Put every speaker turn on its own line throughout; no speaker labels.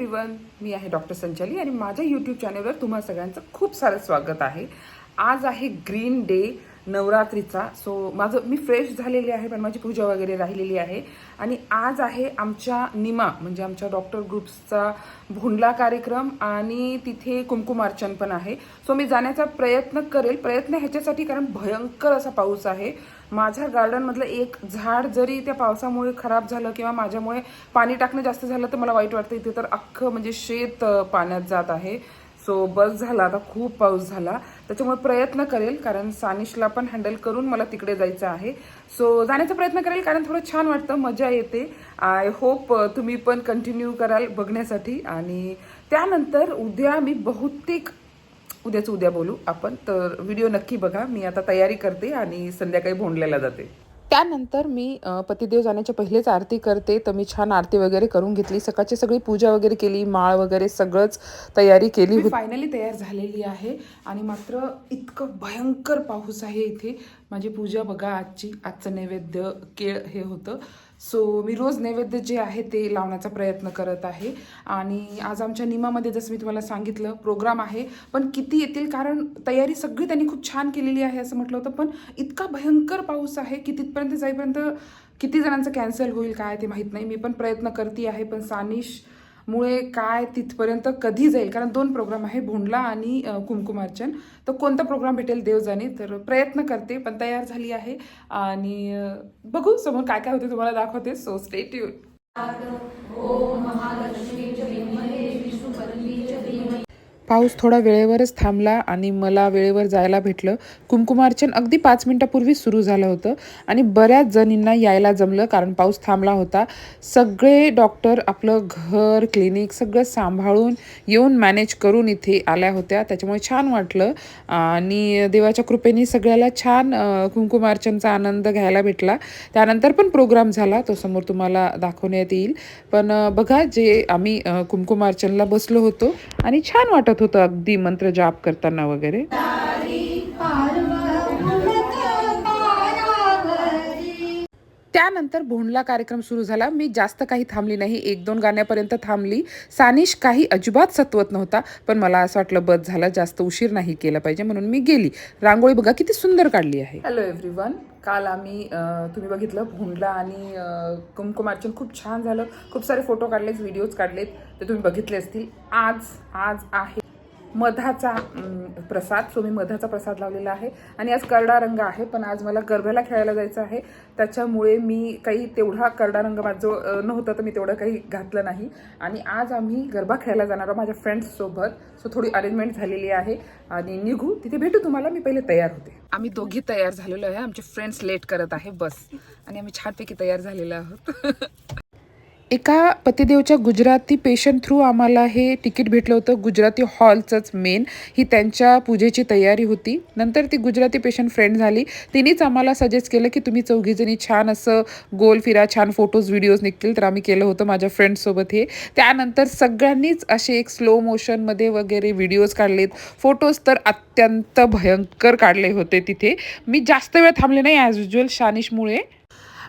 Everyone मी आहे doctor संचाली आणि माझ्या यूट्यूब चॅनलवर तुम्हा सगळ्यांचं खूप सारं स्वागत आहे. आज आहे ग्रीन डे नवरात्रीचा. सो माझं मी फ्रेश झालेली आहे पण माझी पूजा वगैरे राहिलेली आहे. आणि आज आहे आमच्या निमा म्हणजे आमच्या डॉक्टर ग्रुप्सचा भोंडला कार्यक्रम आणि तिथे कुमकुमार्चन पण आहे. सो मी जाण्याचा प्रयत्न करेल. प्रयत्न ह्याच्यासाठी कारण भयंकर असा पाऊस आहे. माझ्या गार्डनमधलं एक झाड जरी त्या पावसामुळे खराब झालं किंवा माझ्यामुळे पाणी टाकणं जास्त झालं तर मला वाईट वाटतं. इथे तर अख्खं म्हणजे शेत पाण्यात जात आहे. सो बस झाला. आता खूप पाऊस झाला. त्याच्यामुळे प्रयत्न करेल कारण सानिशला पण हँडल करून मला तिकडे जायचं आहे. सो जाण्याचा प्रयत्न करेल कारण थोडं छान वाटतं. मजा येते. आय होप तुम्ही पण कंटिन्यू कराल बघण्यासाठी. आणि त्यानंतर उद्या मी बहुतेक उद्याच उद्या बोलू आपण. तर व्हिडिओ नक्की बघा. मी आता तयारी करते आणि संध्याकाळी भोंडल्याला जाते. त्यानंतर मी पतिदेव जाण्याच्या पहिलेच आरती करते. तर मी छान आरती वगैरे करून घेतली. सकाळची सगळी पूजा वगैरे केली. माळ वगैरे सगळंच तयारी केली फायनली तयार झालेली आहे. आणि मात्र इतकं भयंकर पाऊस आहे इथे. माझी पूजा बघा आजची. आजचं नैवेद्य केळ हे होतं. सो मी रोज नैवेद्य जे आहे ते लावण्याचा प्रयत्न करत आहे. आणि आज आमच्या निमामध्ये जसं मी तुम्हाला सांगितलं प्रोग्राम आहे. पण किती येतील? कारण तयारी सगळी त्यांनी खूप छान केलेली आहे असं म्हटलं होतं. पण इतका भयंकर पाऊस आहे की तिथपर्यंत जाईपर्यंत किती जणांचं कॅन्सल होईल काय ते माहीत नाही. मी पण प्रयत्न करते आहे. पण सानिश मुळे काय तिथपर्यंत कधी जाईल? कारण दोन प्रोग्राम आहे भोंडला आणि कुमकुमार्चन. तर कोणता प्रोग्राम भेटेल देव जाणे तर प्रयत्न करते पण तयार झाली आहे. आणि बघू समोर काय काय होते तुम्हाला दाखवते. सो स्टेट यू पाऊस थोडा वेळेवरच थांबला आणि मला वेळेवर जायला भेटलं. कुमकुमार्चन अगदी पाच मिनिटापूर्वी सुरू झालं होतं आणि बऱ्याच जणींना यायला जमलं कारण पाऊस थांबला होता. सगळे डॉक्टर आपलं घर क्लिनिक सगळं सांभाळून येऊन मॅनेज करून इथे आल्या होत्या. त्याच्यामुळे छान वाटलं आणि देवाच्या कृपेने सगळ्याला छान कुंकुमार्चनचा कुमकुमार्चनचा आनंद घ्यायला भेटला. त्यानंतर पण प्रोग्राम झाला तो समोर तुम्हाला दाखवण्यात येईल. पण बघा जे आम्ही कुंकुमार्चनला कुमकुमार्चनला बसलो होतो आणि छान वाटत होतं अगदी मंत्र जाप करताना वगैरे. त्यानंतर भोंडला कार्यक्रम सुरू झाला. मी जास्त काही थांबली नाही. एक दोन गाण्यापर्यंत थांबली. सानिश काही अजिबात सत्वत नव्हता पण मला असं वाटलं बस झालं जास्त उशीर नाही केला पाहिजे म्हणून मी गेली. रांगोळी बघा किती सुंदर काढली आहे. हॅलो एव्हरीवन काल आम्ही तुम्ही बघितलं भोंडला आणि कुमकुमार्चन खूप छान झालं. खूप सारे फोटो काढलेत व्हिडिओज काढलेत ते तुम्ही बघितले असतील. आज आज आहे. मधाचा प्रसाद. सो मी मधाचा प्रसाद लावलेला आहे. आणि आज करडा रंग आहे पण आज मला गरब्याला खेळायला जायचं आहे. त्याच्यामुळे मी काही तेवढा करडा रंग माझं नव्हता तर मी तेवढं काही घातलं नाही. आणि आज आम्ही गरबा खेळायला जाणार आहोत माझ्या फ्रेंड्ससोबत सो थोडी अरेंजमेंट झालेली आहे. आणि निघू. तिथे भेटू तुम्हाला. मी पहिले तयार होते. आम्ही दोघी तयार झालेलो आहे. आमचे फ्रेंड्स लेट करत आहे. बस. आणि आम्ही छानपैकी तयार झालेलो आहोत. एका पतिदेवच्या गुजराती पेशंट थ्रू आम्हाला हे तिकीट भेटलं होतं. गुजराती हॉलचंच मेन ही त्यांच्या पूजेची तयारी होती. नंतर ती गुजराती पेशंट फ्रेंड झाली. तिनेच आम्हाला सजेस्ट केलं की तुम्ही चौघीजणी छान असं गोल फिरा छान फोटोज व्हिडिओज निघतील. तर आम्ही केलं होतं माझ्या फ्रेंड्ससोबत हे. त्यानंतर सगळ्यांनीच असे एक स्लो मोशनमध्ये वगैरे व्हिडिओज काढलेत. फोटोज तर अत्यंत भयंकर काढले होते तिथे. मी जास्त वेळ थांबले नाही ॲज युजल शानिशमुळे.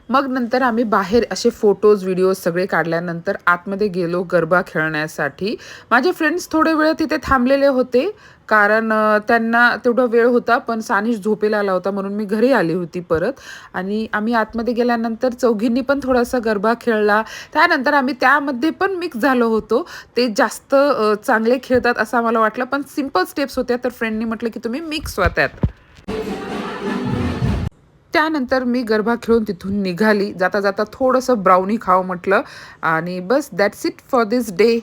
मग नंतर आम्ही बाहेर असे फोटोज व्हिडिओज सगळे काढल्यानंतर आतमध्ये गेलो गरबा खेळण्यासाठी. माझे फ्रेंड्स थोडे वेळ तिथे थांबलेले होते कारण त्यांना तेवढा वेळ होता पण सानिश झोपेला आला होता म्हणून मी घरी आली होती परत. आणि आम्ही आतमध्ये गेल्यानंतर चौघींनी पण थोडासा गरबा खेळला. त्यानंतर आम्ही त्यामध्ये पण मिक्स झालो होतो. ते जास्त चांगले खेळतात असं आम्हाला वाटलं पण सिंपल स्टेप्स होत्या तर फ्रेंडनी म्हटलं की तुम्ही मिक्स व्हा त्यात त्यानंतर मी गरबा खेळून तिथून निघाली. जाता जाता थोडंसं ब्राउनी खावं म्हटलं. आणि बस that's it for this day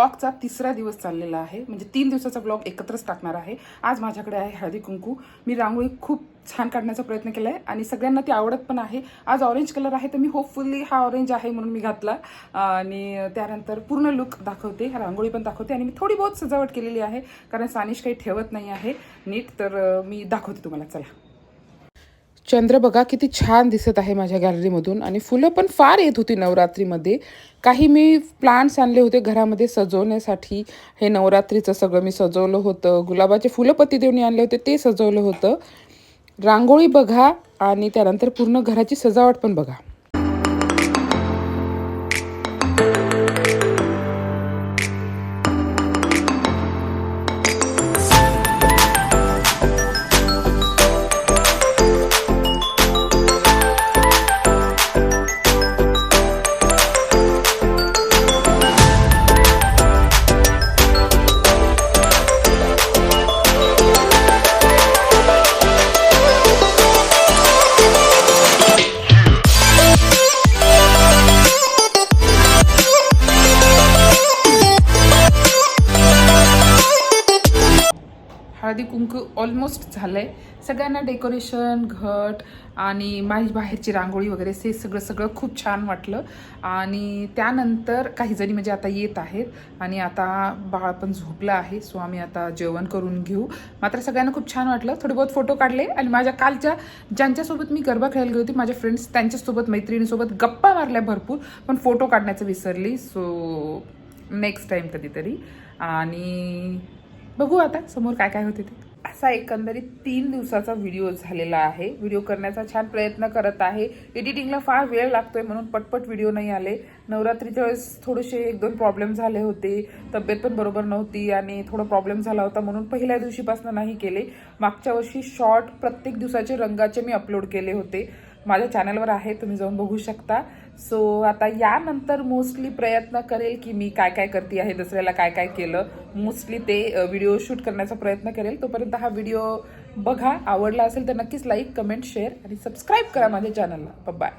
ब्लॉगचा तिसरा दिवस चाललेला आहे. म्हणजे तीन दिवसाचा ब्लॉग एकत्रच टाकणार आहे. आज माझ्याकडे आहे हळदी कुंकू. मी रांगोळी खूप छान काढण्याचा प्रयत्न केला आहे आणि सगळ्यांना ती आवडत पण आहे. आज ऑरेंज कलर आहे तर मी होपफुली हा ऑरेंज आहे म्हणून मी घातला. आणि त्यानंतर पूर्ण लुक दाखवते. रांगोळी पण दाखवते आणि मी थोडी बहुत सजावट केलेली आहे. कारण सानिश काही ठेवत नाही आहे. नीट तर मी दाखवते तुम्हाला. चला. चंद्र बघा किती छान दिसत आहे माझ्या गॅलरीमधून. आणि फुलं पण फार येत होती नवरात्रीमध्ये. काही मी प्लांट्स आणले होते घरामध्ये सजवण्यासाठी. हे नवरात्रीचं सगळं मी सजवलं होतं. गुलाबाचे फुलं पती देऊन आणले होते ते सजवलं होतं. रांगोळी बघा आणि त्यानंतर पूर्ण घराची सजावट पण बघा. हळदी ऑलमोस्ट झालं आहे सगळ्यांना डेकोरेशन घट आणि माझी बाहेरची रांगोळी वगैरे हे सगळं सगळं खूप छान वाटलं. आणि त्यानंतर काही जणी म्हणजे आता येत आहेत आणि आता बाळ पण झोपलं आहे सो आम्ही आता जेवण करून घेऊ. मात्र सगळ्यांना खूप छान वाटलं. थोडे बहुत फोटो काढले आणि माझ्या कालच्या ज्यांच्यासोबत मी गरबा खेळायला गेली होती माझ्या फ्रेंड्स त्यांच्यासोबत मैत्रिणीसोबत गप्पा मारल्या भरपूर पण फोटो काढण्याचं विसरली. सो नेक्स्ट टाईम कधीतरी. आणि बघू आता समोर काय काय होते ते. आजचा एकंदरीत तीन दिवसाचा व्हिडिओ झालेला आहे. व्हिडिओ करण्याचा छान प्रयत्न करत आहे. एडिटिंगला फार वेळ लागतोय म्हणून पटपट व्हिडिओ नाही आले. नवरात्रीच्या वेळेस थोडेसे एक दोन प्रॉब्लेम झाले होते. तब्येत पण बरोबर नव्हती आणि थोडा प्रॉब्लेम झाला होता म्हणून पहिल्या दिवशीपासून नाही केले. मागच्या वर्षी शॉर्ट प्रत्येक दिवसाचे रंगाचे मी अपलोड केले होते. माझ्या चॅनलवर आहे तुम्ही जाऊन बघू शकता. सो आता यानंतर मोस्टली प्रयत्न करेल की मी काय काय करते आहे दसऱ्याला काय काय केलं. मोस्टली ते व्हिडिओ शूट करण्याचा प्रयत्न करेल. तोपर्यंत हा व्हिडिओ बघा. आवडला असेल तर नक्कीच लाईक कमेंट शेअर आणि सबस्क्राईब करा माझ्या चॅनलला बाय